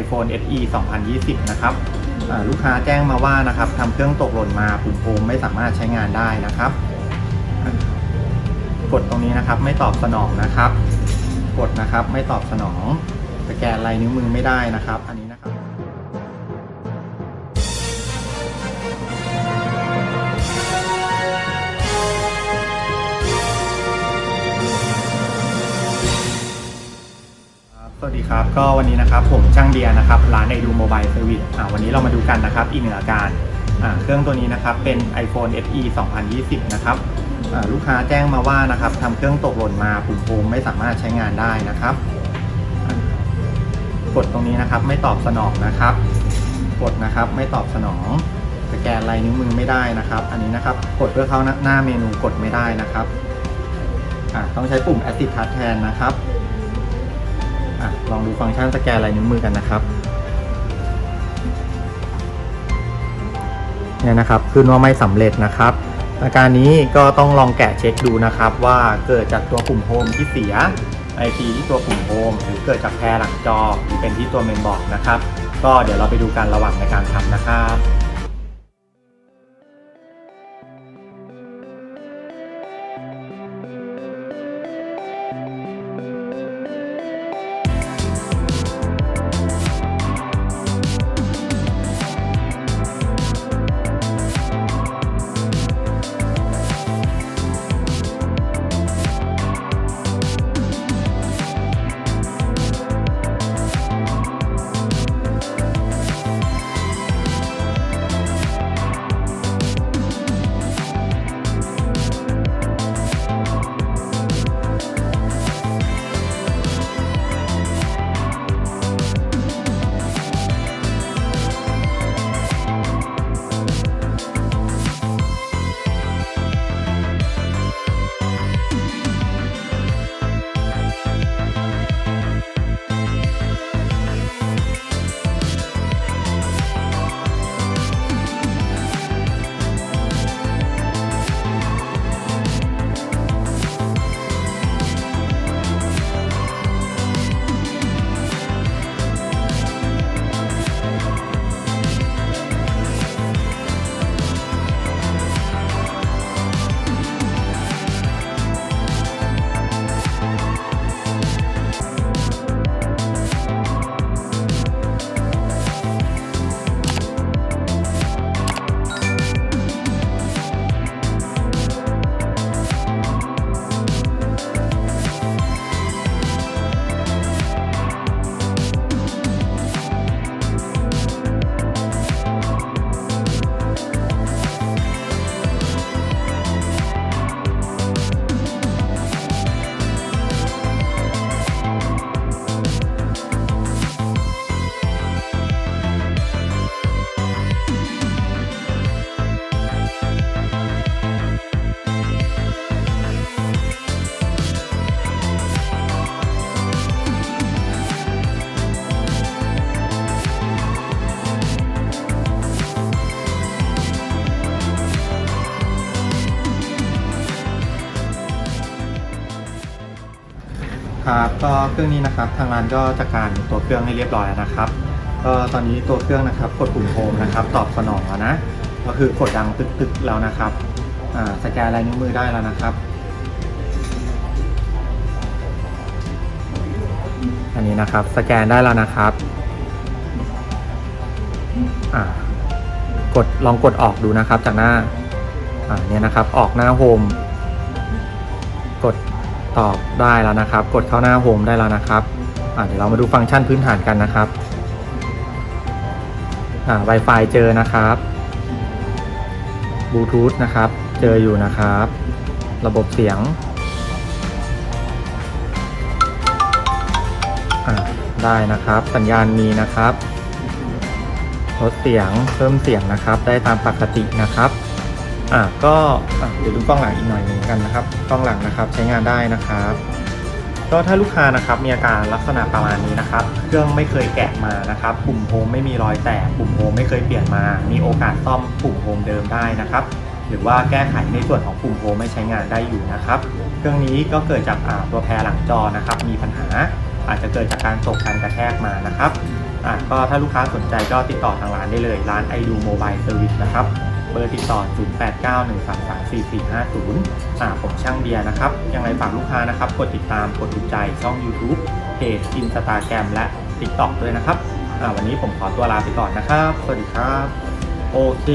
iPhone SE 2020 นะครับลูกค้าแจ้งมาว่านะครับทำเครื่องตกหล่นมาปุ่มโฮมไม่สามารถใช้งานได้นะครับ กดตรงนี้นะครับไม่ตอบสนองนะครับ กดนะครับไม่ตอบสนองสแกนลายนิ้วมือไม่ได้นะครับ อันนี้นะครับ ดีครับ ก็วันนี้นะครับผมช่างเบียร์นะครับ ร้านไอดูโมบายเซอร์วิสวันนี้เรามาดูกันนะครับอีกหนึ่งอาการเครื่องตัวนี้นะครับเป็น iPhone SE 2020 นะครับลูกค้าแจ้งมาว่านะครับทำเครื่องตกหล่นมาปุ่มโฮมไม่สามารถใช้งานได้นะครับ กดตรงนี้นะครับไม่ตอบสนองนะครับ กดนะครับไม่ตอบสนองสแกนลายนิ้วมือไม่ได้นะครับ อันนี้นะครับกดเพื่อเข้าหน้าเมนูกดไม่ได้นะครับต้องใช้ปุ่ม Active Touch แทนนะครับ อะลองดูฟังก์ชันสแกนลายนิ้วมือกันนะครับเนี่ยนะครับขึ้นว่าไม่สำเร็จนะครับ อาการนี้ก็ต้องลองแกะเช็คดูนะครับ ว่าเกิดจากตัวปุ่มโฮมที่เสียไอทีที่ตัวปุ่มโฮมหรือเกิดจากแพรหลังจอหรือเป็นที่ตัวเมนบอร์ดนะครับ ก็เดี๋ยวเราไปดูกันระหว่างในการทำนะครับ ครับก็เครื่องนี้นะครับทางร้านก็จัดการตัวเครื่องให้เรียบร้อยแล้วนะครับก็ตอนนี้ตัวเครื่องนะครับกดปุ่มโฮมนะครับตอบสนองแล้วนะ ก็คือกดดังตึกๆแล้วนะครับอ่าสแกนลายนิ้วมือได้แล้วนะครับ อันนี้นะครับสแกนได้แล้วนะครับอ่ากดลองกดออกดูนะครับจากหน้าอ่าเนี่ยนะครับออกหน้าโฮมกด ตอบได้แล้วนะครับ กดเข้าหน้าโฮมได้แล้วนะครับเดี๋ยวเรามาดูฟังก์ชันพื้นฐานกันนะครับอ่า Wi-Fi เจอนะครับบลูทูธนะครับ เจออยู่นะครับ ระบบเสียงอ่าได้นะครับ สัญญาณมีนะครับลดเสียงเพิ่มเสียงนะครับ ได้ตามปกตินะครับ อะก็อะเดี๋ยวดูกล้องหลังอีกหน่อยหนึ่งกันนะครับ กล้องหลังนะครับใช้งานได้นะครับ ก็ถ้าลูกค้านะครับมีอาการลักษณะประมาณนี้นะครับ เครื่องไม่เคยแกะมานะครับปุ่มโฮมไม่มีรอยแตกปุ่มโฮมไม่เคยเปลี่ยนมา มีโอกาสซ่อมปุ่มโฮมเดิมได้นะครับหรือว่าแก้ไขในส่วนของปุ่มโฮมไม่ใช้งานได้อยู่นะครับ เครื่องนี้ก็เกิดจากตัวแพรหลังจอนะครับ มีปัญหาอาจจะเกิดจากการตกการกระแทกมานะครับ อะก็ถ้าลูกค้าสนใจก็ติดต่อทางร้านได้เลย ร้านไอดูโมบายเซอร์วิสนะครับเบอร์ติดต่อ 0891334450อ่าผมช่างเบียร์นะครับ ยังไงฝากลูกค้านะครับ กดติดตาม กดถูกใจช่อง YouTube เพจ Instagram และ TikTok ด้วยนะครับอ่าวันนี้ผมขอตัวลาไปก่อนนะครับ สวัสดีครับ โอเค